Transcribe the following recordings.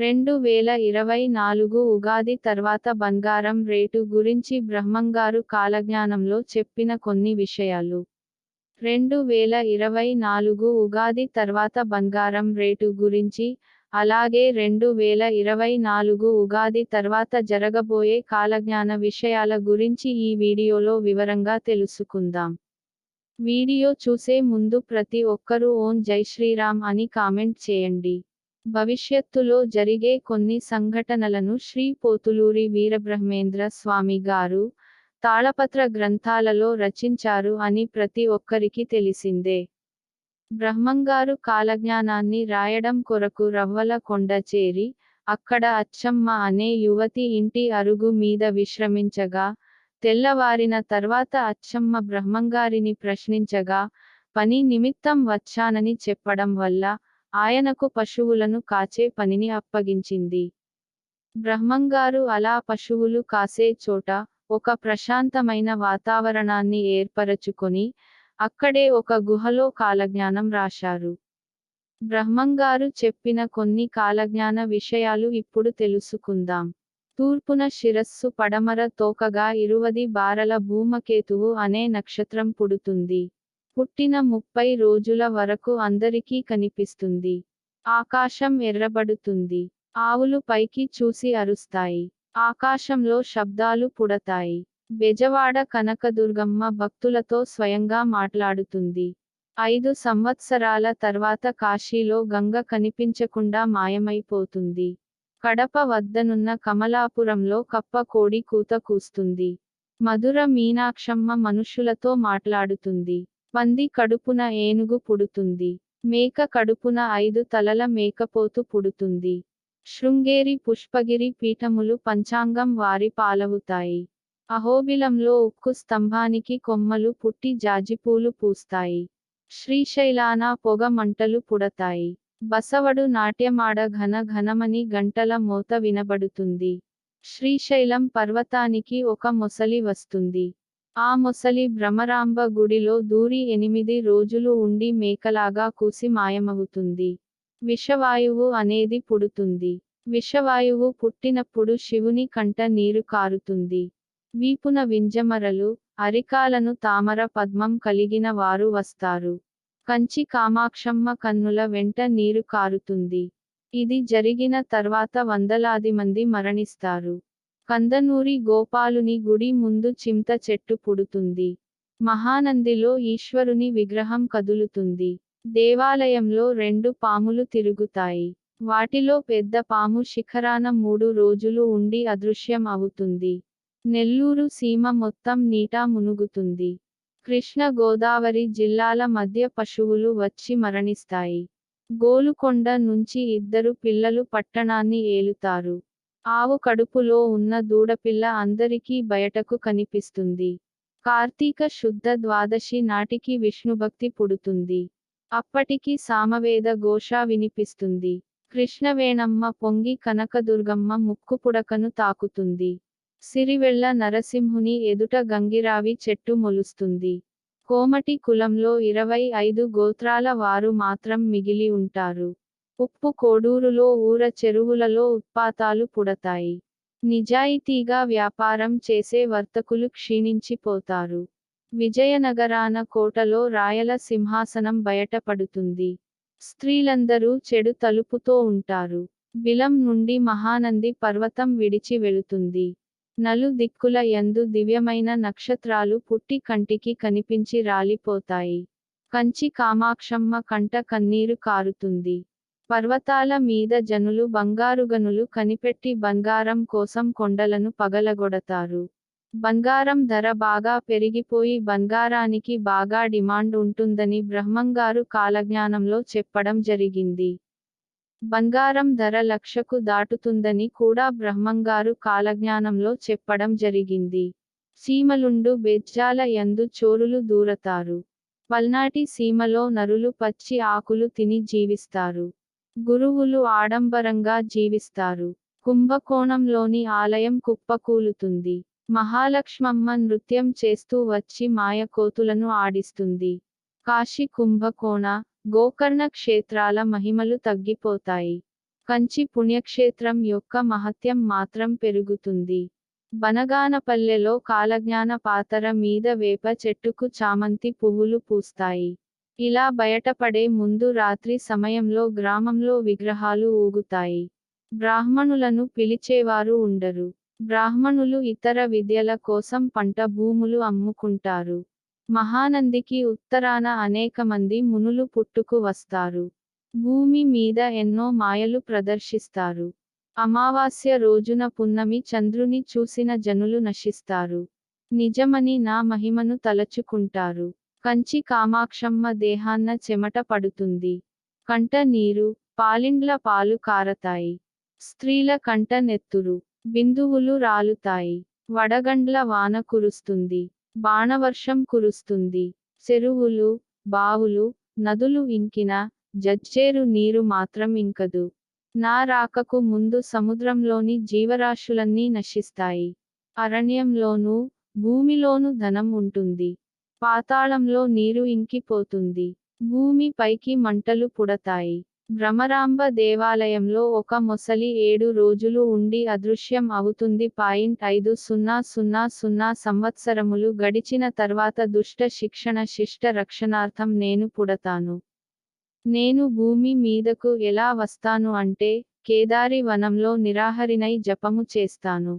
రెండు వేల ఇరవై నాలుగు ఉగాది తర్వాత బంగారం రేటు గురించి బ్రహ్మంగారు కాలజ్ఞానంలో చెప్పిన కొన్ని విషయాలు. రెండు వేల ఇరవై నాలుగు ఉగాది తర్వాత బంగారం రేటు గురించి అలాగే రెండు వేల ఇరవై నాలుగు ఉగాది తర్వాత జరగబోయే కాలజ్ఞాన విషయాల గురించి ఈ వీడియోలో వివరంగా తెలుసుకుందాం. వీడియో చూసే ముందు ప్రతి ఒక్కరూ ఓం జై శ్రీరామ్ అని కామెంట్ చేయండి. భవిష్యత్తులో జరిగే కొన్ని సంఘటనలను శ్రీ పోతులూరి వీరబ్రహ్మేంద్ర స్వామి గారు తాళపత్ర గ్రంథాలలో రచించారు అని ప్రతి ఒక్కరికి తెలిసిందే. బ్రహ్మంగారు కాలజ్ఞానాన్ని రాయడం కొరకు రవ్వల కొండ చేరి అక్కడ అచ్చమ్మ అనే యువతి ఇంటి అరుగు మీద విశ్రమించగా తెల్లవారిన తర్వాత అచ్చమ్మ బ్రహ్మంగారిని ప్రశ్నించగా పని నిమిత్తం వచ్చానని చెప్పడం వల్ల ఆయనకు పశువులను కాచే పనిని అప్పగించింది. బ్రహ్మంగారు అలా పశువులు కాసే చోట ఒక ప్రశాంతమైన వాతావరణాన్ని ఏర్పరచుకొని అక్కడే ఒక గుహలో కాలజ్ఞానం రాశారు. బ్రహ్మంగారు చెప్పిన కొన్ని కాలజ్ఞాన విషయాలు ఇప్పుడు తెలుసుకుందాం. తూర్పున శిరస్సు పడమర తోకగా ఇరువది బారల భూమకేతువు అనే నక్షత్రం పుడుతుంది. పుట్టిన ముప్పై రోజుల వరకు అందరికీ కనిపిస్తుంది. ఆకాశం ఎర్రబడుతుంది. ఆవులు పైకి చూసి అరుస్తాయి. ఆకాశంలో శబ్దాలు పుడతాయి. బెజవాడ కనకదుర్గమ్మ భక్తులతో స్వయంగా మాట్లాడుతుంది. ఐదు సంవత్సరాల తర్వాత కాశీలో గంగ కనిపించకుండా మాయమైపోతుంది. కడప వద్దనున్న కమలాపురంలో కప్ప కోడి కూత కూస్తుంది. మధుర మీనాక్షమ్మ మనుషులతో మాట్లాడుతుంది. పంది కడుపున ఏనుగు పుడుతుంది. మేక కడుపున ఐదు తలల మేకపోతు పుడుతుంది. శృంగేరి పుష్పగిరి పీఠములు పంచాంగం వారి పాలవుతాయి. అహోబిలంలో ఉక్కు స్తంభానికి కొమ్మలు పుట్టి జాజిపూలు పూస్తాయి. శ్రీశైలాన పొగ మంటలు పుడతాయి. బసవడు నాట్యమాడ ఘన ఘనమని గంటల మోత వినబడుతుంది. శ్రీశైలం పర్వతానికి ఒక మొసలి వస్తుంది. ఆ మొసలి భ్రమరాంబ గుడిలో దూరి ఎనిమిది రోజులు ఉండి మేకలాగా కూసి మాయమవుతుంది. విషవాయువు అనేది పుడుతుంది. విషవాయువు పుట్టినప్పుడు శివుని కంట నీరు కారుతుంది. వీపున వింజమరలు అరికాలను తామర పద్మం కలిగిన వారు వస్తారు. కంచి కామాక్షమ్మ కన్నుల వెంట నీరు కారుతుంది. ఇది జరిగిన తర్వాత వందలాది మంది మరణిస్తారు. కందనూరి గోపాలుని గుడి ముందు చింత చెట్టు పుడుతుంది. మహానందిలో ఈశ్వరుని విగ్రహం కదులుతుంది. దేవాలయంలో రెండు పాములు తిరుగుతాయి. వాటిలో పెద్ద పాము శిఖరాన మూడు రోజులు ఉండి అదృశ్యం అవుతుంది. నెల్లూరు సీమ మొత్తం నీటా మునుగుతుంది. కృష్ణ గోదావరి జిల్లాల మధ్య పశువులు వచ్చి మరణిస్తాయి. గోలుకొండ నుంచి ఇద్దరు పిల్లలు పట్టణాన్ని ఏలుతారు. ఆవు కడుపులో ఉన్న దూడపిల్ల అందరికీ బయటకు కనిపిస్తుంది. కార్తీక శుద్ధ ద్వాదశి నాటికి విష్ణుభక్తి పుడుతుంది. అప్పటికి సామవేద ఘోష వినిపిస్తుంది. కృష్ణవేణమ్మ పొంగి కనకదుర్గమ్మ ముక్కు పుడకను తాకుతుంది. సిరివెళ్ళ నరసింహుని ఎదుట గంగిరావి చెట్టు మొలుస్తుంది. కోమటి కులంలో ఇరవై ఐదు గోత్రాల వారు మాత్రం మిగిలి ఉంటారు. ఉప్పు కోడూరులో ఊర చెరువులలో ఉత్పాతాలు పుడతాయి. నిజాయితీగా వ్యాపారం చేసే వర్తకులు క్షీణించిపోతారు. విజయనగరాన కోటలో రాయల సింహాసనం బయటపడుతుంది. స్త్రీలందరూ చెడు తలుపుతో ఉంటారు. బిలం నుండి మహానంది పర్వతం విడిచి వెళుతుంది. నలు దిక్కుల యందు దివ్యమైన నక్షత్రాలు పుట్టి కంటికి కనిపించి రాలిపోతాయి. కంచి కామాక్షమ్మ కంట కన్నీరు కారుతుంది. పర్వతాల మీద జనులు బంగారుగనులు కనిపెట్టి బంగారం కోసం కొండలను పగలగొడతారు. బంగారం ధర బాగా పెరిగిపోయి బంగారానికి బాగా డిమాండ్ ఉంటుందని బ్రహ్మంగారు కాలజ్ఞానంలో చెప్పడం జరిగింది. బంగారం ధర లక్షకు దాటుతుందని కూడా బ్రహ్మంగారు కాలజ్ఞానంలో చెప్పడం జరిగింది. సీమలుండు బెజ్జాల యందు చోరులు దూరతారు. పల్నాటి సీమలో నరులు పచ్చి ఆకులు తిని జీవిస్తారు. గురువులు ఆడంబరంగా జీవిస్తారు. కుంభకోణంలోని ఆలయం కుప్పకూలుతుంది. మహాలక్ష్మమ్మ నృత్యం చేస్తూ వచ్చి మాయ కోతులను ఆడిస్తుంది. కాశీ కుంభకోణ గోకర్ణ క్షేత్రాల మహిమలు తగ్గిపోతాయి. కంచి పుణ్యక్షేత్రం యొక్క మహత్యం మాత్రం పెరుగుతుంది. బనగానపల్లెలో కాలజ్ఞాన పాతర మీద వేప చెట్టుకు చామంతి పువ్వులు పూస్తాయి. ఇలా బయటపడే ముందు రాత్రి సమయంలో గ్రామంలో విగ్రహాలు ఊగుతాయి. బ్రాహ్మణులను పిలిచేవారు ఉండరు. బ్రాహ్మణులు ఇతర విద్యల కోసం పంట భూములు అమ్ముకుంటారు. మహానందికి ఉత్తరాన అనేక మంది మునులు పుట్టుకు వస్తారు. భూమి మీద ఎన్నో మాయలు ప్రదర్శిస్తారు. అమావాస్య రోజున పున్నమి చంద్రుని చూసిన జనులు నశిస్తారు. నిజమని నా మహిమను తలచుకుంటారు. కంచి కామాక్షమ్మ దేహాన్న చెమట పడుతుంది. కంట నీరు పాలిండ్ల పాలు కారతాయి. స్త్రీల కంట నెత్తురు బిందువులు రాలుతాయి. వడగండ్ల వాన కురుస్తుంది. బాణవర్షం కురుస్తుంది. చెరువులు బావులు నదులు ఇంకిన జజ్జేరు నీరు మాత్రం ఇంకదు. నా రాకకు ముందు సముద్రంలోని జీవరాశులన్నీ నశిస్తాయి. అరణ్యంలోనూ భూమిలోను ధనం ఉంటుంది. పాతాళంలో నీరు ఇంకిపోతుంది. భూమి పైకి మంటలు పుడతాయి. భ్రమరాంబ దేవాలయంలో ఒక మొసలి ఏడు రోజులు ఉండి అదృశ్యం అవుతుంది. పాయింట్ ఐదు సున్నా సున్నా సున్నా సంవత్సరములు గడిచిన తర్వాత దుష్ట శిక్షణ శిష్ట రక్షణార్థం నేను పుడతాను. నేను భూమి మీదకు ఎలా వస్తాను అంటే కేదారి వనంలో నిరాహరినై జపము చేస్తాను.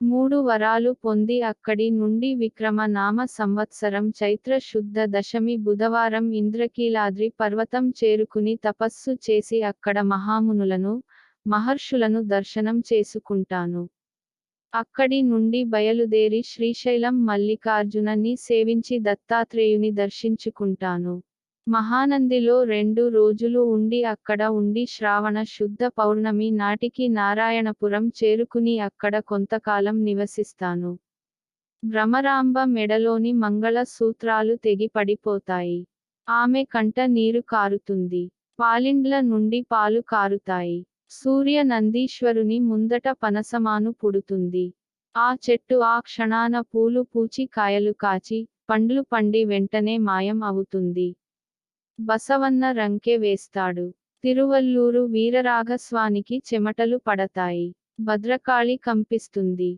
మూడు వరాలు పొంది అక్కడి నుండి విక్రమ నామ సంవత్సరం చైత్ర శుద్ధ దశమి బుధవారం ఇంద్రకీలాద్రి పర్వతం చేరుకుని తపస్సు చేసి అక్కడ మహామునులను మహర్షులను దర్శనం చేసుకుంటాను. అక్కడి నుండి బయలుదేరి శ్రీశైలం మల్లికార్జునని సేవించి దత్తాత్రేయుని దర్శించుకుంటాను. మహానందిలో రెండు రోజులు ఉండి అక్కడ ఉండి శ్రావణ శుద్ధ పౌర్ణమి నాటికి నారాయణపురం చేరుకుని అక్కడ కొంతకాలం నివసిస్తాను. భ్రమరాంబ మెడలోని మంగళ సూత్రాలు తెగి పడిపోతాయి. ఆమె కంట నీరు కారుతుంది. పాలిండ్ల నుండి పాలు కారుతాయి. సూర్య నందీశ్వరుని ముందట పనసమాను పుడుతుంది. ఆ చెట్టు ఆ క్షణాన పూలు పూచి కాయలు కాచి పండ్లు పండి వెంటనే మాయం అవుతుంది. బసవన్న రంకె వేస్తాడు. తిరువల్లూరు వీరరాఘస్వానికి చెమటలు పడతాయి. భద్రకాళి కంపిస్తుంది.